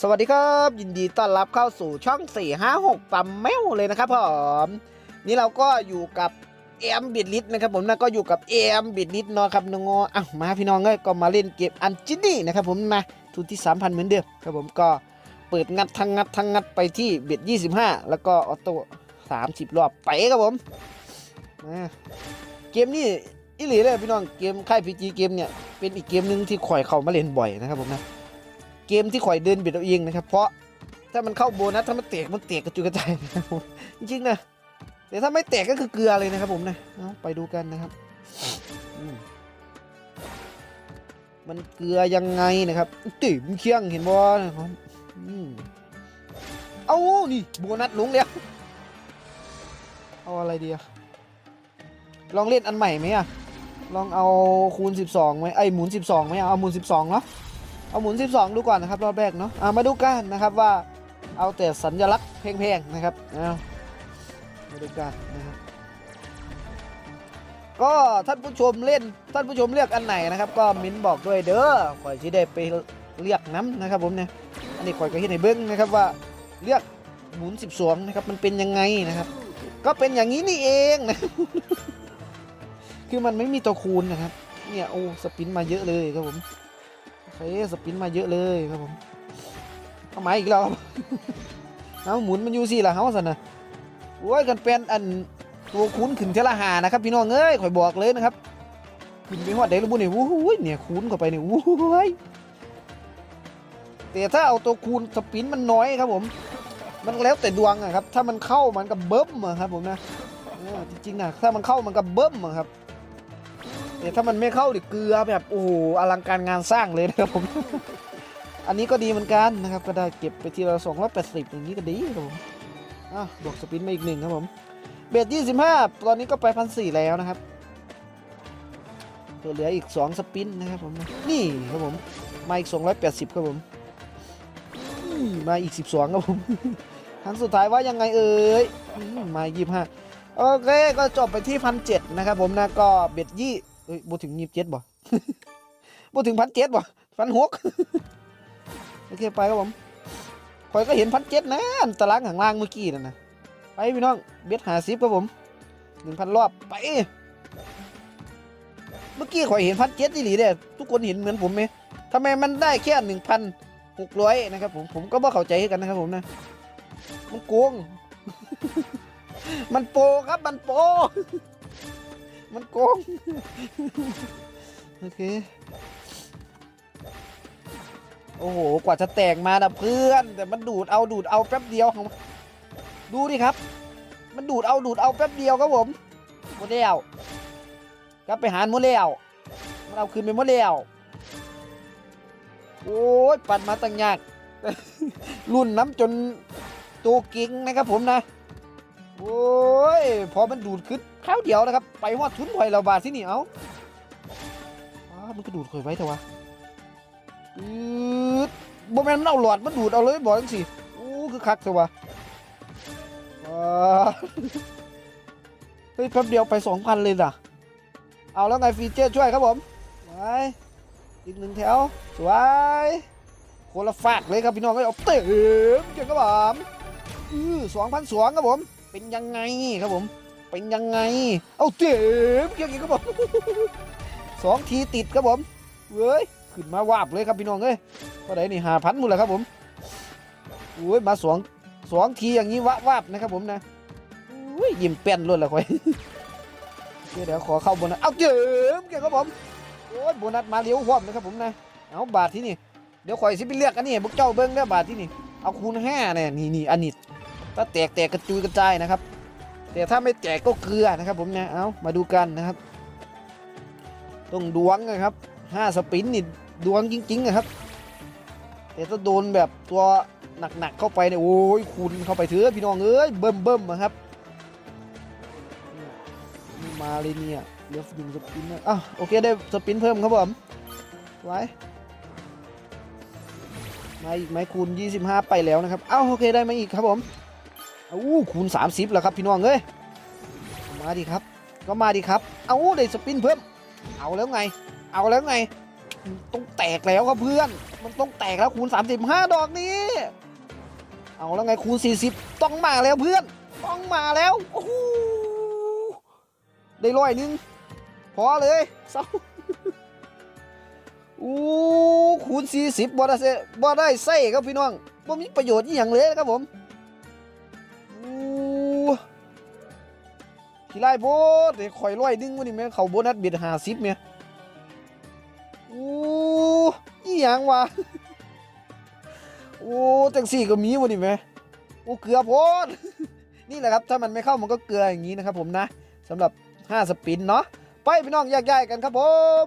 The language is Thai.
สวัสดีครับยินดีต้อนรับเข้าสู่ช่อง 456ปั๊มแมวเลยนะครับผมนี่เราก็อยู่กับเอ็มบิดลิทนะครับผมนะก็อยู่กับเอ็มบิดลิทเนาะครับน้องอะมาพี่น้องเอ้ยก็มาเล่นเกมอันจินนี่นะครับผมมาทุนที่ 3,000 เหมือนเดิมครับผมก็เปิดงัดทั้งงัดทั้งงัดไปที่เบ็ด25 แล้วก็ออโต้30 รอบไปครับผมมาเกมนี้อีหลีเลยพี่น้องเกมค่ายพีจีเกมเนี่ยเป็นอีกเกมหนึ่งที่ข่อยเข้ามาเล่นบ่อยนะครับผมนะ เกมที่ข่อยเดินเบียดเอาเองนะครับ เพราะถ้ามันเข้าโบนัสถ้ามันแตกมันแตกกระจุยกระจายนะครับผมจริงๆนะแต่ถ้าไม่แตกก็คือเกลือเลยนะครับผมนะเอาไปดูกันนะครับมันเกลือยังไงนะครับติ่มเคียงเห็นบ่นะครับอืมเอานี่โบนัสลงแล้วเอาอะไรดีอะลองเล่นอันใหม่ไหมอะลองเอาคูณ 12ไหมไอหมุน 12ไหมเอาหมุน 12เนาะ เอาหมุน 12 ดูก่อนนะครับรอบแรกเนาะมาดูกันนะครับว่าเอาแต่สัญลักษณ์เพงๆนะครับเอามาดูกันนะครับก็ท่านผู้ชมเล่นท่านผู้ชมเลือกอันไหนนะครับ ก็มิ้นบอกด้วยเด้อข่อยที่ได้ไปเลือกน้ำนะครับผมเนี่ยอันนี้ข่อยก็เห็นในเบิ้องนะครับว่าเลือกหมุน 12 นะครับมันเป็นยังไงนะครับ ก็เป็นอย่างนี้นี่เองนะคือมันไม่มีตัวคูณนะครับ เนี่ยโอ้สปินมาเยอะเลยครับผม เคสปินมาเยอะเลยครับผมเอาไม้อีกแล้วครับเอาหมุนมันอยู่สิล่ะเฮาสันนะโอ้ยกันเป็นอันตัวคุ้นขึ้นเทละหานะครับพี่น้องเอ้ยข่อยบอกเลยนะครับขึ้นไปหอดเดลบุญนี่วู้ยเนี่ยคูณเข้าไปเนี่ยวู้ยแต่ถ้าเอาตัวคูณสปินมันน้อยครับผม มันแล้วแต่ดวงอะครับ ถ้ามันเข้ามันกับเบิ้มอะครับผมนะจริงๆนะถ้ามันเข้ามันกับเบิ้มอะครับ แต่ถ้ามันไม่เข้าดิเกลือแบบโอ้โหอลังการงานสร้างเลยนะครับผม อันนี้ก็ดีเหมือนกันนะครับ ก็ได้เก็บไปทีละสองร้อยแปดสิบอย่างนี้ก็ดีครับผมอะบวกสปินมาอีกหนึ่งครับผม เบสยี่สิบห้าตอนนี้ก็ไปพันสี่แล้วนะครับเหลืออีกสองสปินนะครับผม นี่ครับผม มาอีกสองร้อยแปดสิบครับผมมาอีกสิบสองครับผมครั้งสุดท้ายว่ายังไงเอ่ยมายี่ห้าโอเค ก็จบไปที่พันเจ็ดนะครับผมนะก็เบ็ดยี่ เอ้ยบ่ถึงยี่สิบเจ็ดบ่บ่ถึงพันเจ็ดบ่พันหกโอเคไปครับผมข่อยก็เห็นพันเจ็ดนะอันตารางข้างล่างเมื่อกี้นั่นนะไปพี่น้องเบ็ดหาซิบครับผมหนึ่งพันรอบไปเมื่อกี้ข่อยเห็นพันเจ็ดที่หลีเด้ทุกคนเห็นเหมือนผมไหมทำไมมันได้แค่หนึ่งพันหกร้อยนะครับผมผมก็บ่เข้าใจกันนะครับผมนะ มันโกง มันโปครับมันโป มันโกง โอเค โอ้โห กว่าจะแตกมานะเพื่อน แต่มันดูดเอาดูดเอาแป๊บเดียวของดูดิครับ มันดูดเอาดูดเอาแป๊บเดียวครับผมหมดแล้วกลับไปหารหมดแล้วมันเอาคืนไปหมดแล้วโอ้ย ปัดมาตั้งยากรุ่นน้ำจนตัวกิ่งนะครับผมนะ โอ้ยพอมันดูดขึ้นคราวเดียวนะครับ ไปหอดทุนถอยเราบาทที่นี่เอาอ้ามันก็ดูดข่อยไว้แต่ว่าอืดบ่แม่นมันเอาหลอดมันดูดเอาเลยบอกจังสิโอ้คือคักแต่ว่าว้าเฮ้ยแป๊บเดียวไปสองพันเลยนะเอาแล้วไงฟีเจอร์ช่วยครับผมไปอีกหนึ่งแถว สวยคนละฝากเลยครับพี่น้องเอ้ยเอาเต็มเก่งครับผมอือสองพันสองครับผม เป็นยังไงครับผม เป็นยังไง เอาเต็มเกี่ยวกับครับผมสองทีติดครับผมเว้ยขึ้นมาวาบเลยครับพี่น้องเอ้ยก็ได้นี่หาพันหมดแล้วครับผมโอ้ยมาสองสองทีอย่างนี้วะวาบนะครับผมนะอุ้ยยิ้มเป้นล้วนละคอยเดี๋ยวขอเข้าโบนัสเอาเจิมเกี่ยวครับผมโอ้ยโบนัสมาเร็วพร้อมนะครับผมนะเอาบาทที่นี่เดี๋ยวข่อยสิไปเลือกอันนี้พวกเจ้าเบิ้งเด้อบาทที่นี่เอาคูณห้าเนี่ยนี่นี่อันนี้ ถ้าแตกแตกกระจุยกระจายนะครับ แต่ถ้าไม่แตกก็เกลือนะครับ ผมนะเอามาดูกันนะครับต้องดวงนะครับห้าสปินนี่ดวงจริงๆนะครับแต่ถ้าโดนแบบตัวหนักๆเข้าไปเนี่ยโอ้ยคุณเข้าไปเถอะพี่น้องเอ้ยเบิ่มเบิ่มๆอะครับนี่มาเลยเนี่ยเหลือหนึ่งสปินนะอะโอเคได้สปินเพิ่มครับผมไว้มาอีกไหมคูณ25 ไปแล้วนะครับ เอ้าโอเคได้มาอีกครับผม อู้คูณ 30 แล้วครับพี่น้องเอ้ยมาดิครับ ก็มาดิครับ เอาได้สปินเพิ่ม เอาแล้วไง เอาแล้วไง ต้องแตกแล้วครับเพื่อน มันต้องแตกแล้วคูณ 35 ดอกนี้ เอาแล้วไงคูณ 40 ต้องมาแล้วเพื่อน ต้องมาแล้วโอ้โหได้ร้อยนึง พอเลยเศร้าอู้คูณ 40บ่ได้บ่ได้ใส่ครับพี่น้องบ่มีประโยชน์อย่างเลยครับผม ขี้ไล่โพดเดี๋ยวข่อยร้อยหนึงวันนี้แม่เขาโบนัสเบียดหาซิปเนี่ยอู้อีหยังวะโอ้จังสี่ก็มีวันนี้ไหมโอ้เกลือโพดนี่แหละครับถ้ามันไม่เข้ามันก็เกลืออย่างนี้นะครับผมนะสำหรับ 5 สปินเนาะไปพี่น้องแยกย้ายกันครับผม